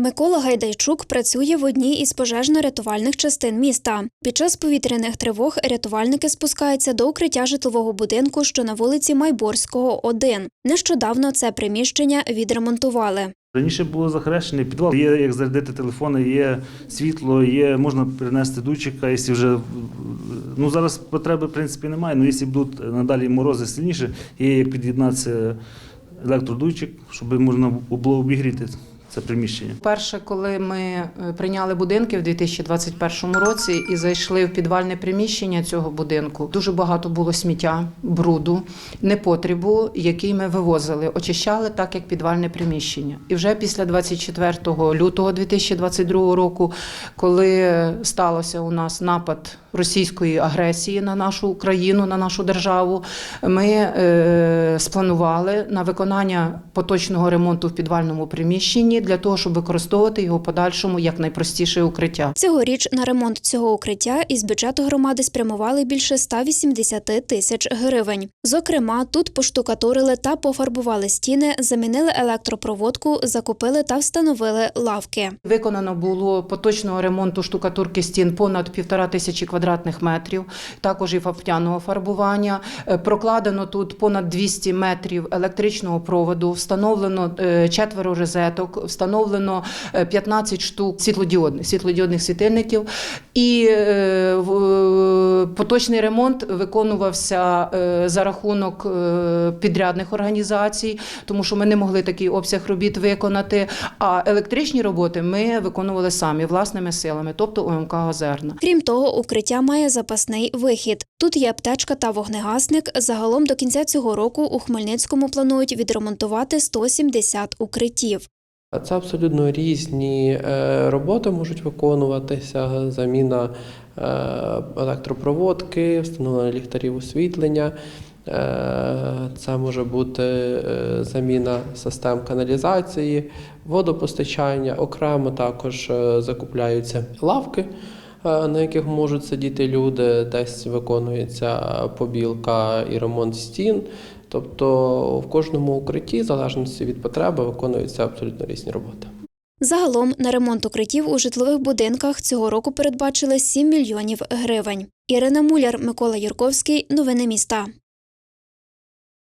Микола Гайдайчук працює в одній із пожежно-рятувальних частин міста. Під час повітряних тривог рятувальники спускаються до укриття житлового будинку, що на вулиці Майборського, 1. Нещодавно це приміщення відремонтували. Раніше було захрещений підвал. Є як зарядити телефони, є світло, є можна перенести дучика, якщо вже ну зараз потреби в принципі немає. Ну якщо будуть надалі морози сильніше, є як під'єднатися електродуйчик, щоб можна було обігріти це приміщення. Перше, коли ми е, прийняли будинки в 2021 році і зайшли в підвальне приміщення цього будинку, дуже багато було сміття, бруду, непотребу, який ми вивозили, очищали так, як підвальне приміщення. І вже після 24 лютого 2022 року, коли сталося у нас напад російської агресії на нашу країну, на нашу державу, ми е, спланували на виконання поточного ремонту в підвальному приміщенні для того, щоб використовувати його в подальшому як найпростіше укриття. Цьогоріч на ремонт цього укриття із бюджету громади спрямували більше 180 тисяч гривень. Зокрема, тут поштукатурили та пофарбували стіни, замінили електропроводку, закупили та встановили лавки. Виконано було поточного ремонту штукатурки стін понад півтора тисячі квадратних метрів, також і фаптяного фарбування. Е, Прокладено тут понад 200 метрів електричного проводу, встановлено е, четверо розеток, встановлено е, 15 штук світлодіодних, світлодіодних світильників. І е, в- поточний ремонт виконувався е, за рахунок е, підрядних організацій, тому що ми не могли такий обсяг робіт виконати. А електричні роботи ми виконували самі власними силами, тобто ОМК Озерна. Крім того, укриття має запасний вихід. Тут є аптечка та вогнегасник. Загалом до кінця цього року у Хмельницькому планують відремонтувати 170 укриттів. Це абсолютно різні е, роботи можуть виконуватися, заміна е, електропроводки, встановлення ліхтарів освітлення. Е, Це може бути заміна систем каналізації, водопостачання. Окремо також закупляються лавки, на яких можуть сидіти люди, десь виконується побілка і ремонт стін. Тобто в кожному укритті, в залежності від потреби, виконуються абсолютно різні роботи. Загалом на ремонт укриттів у житлових будинках цього року передбачили 7 мільйонів гривень. Ірина Муляр, Микола Юрковський. Новини міста.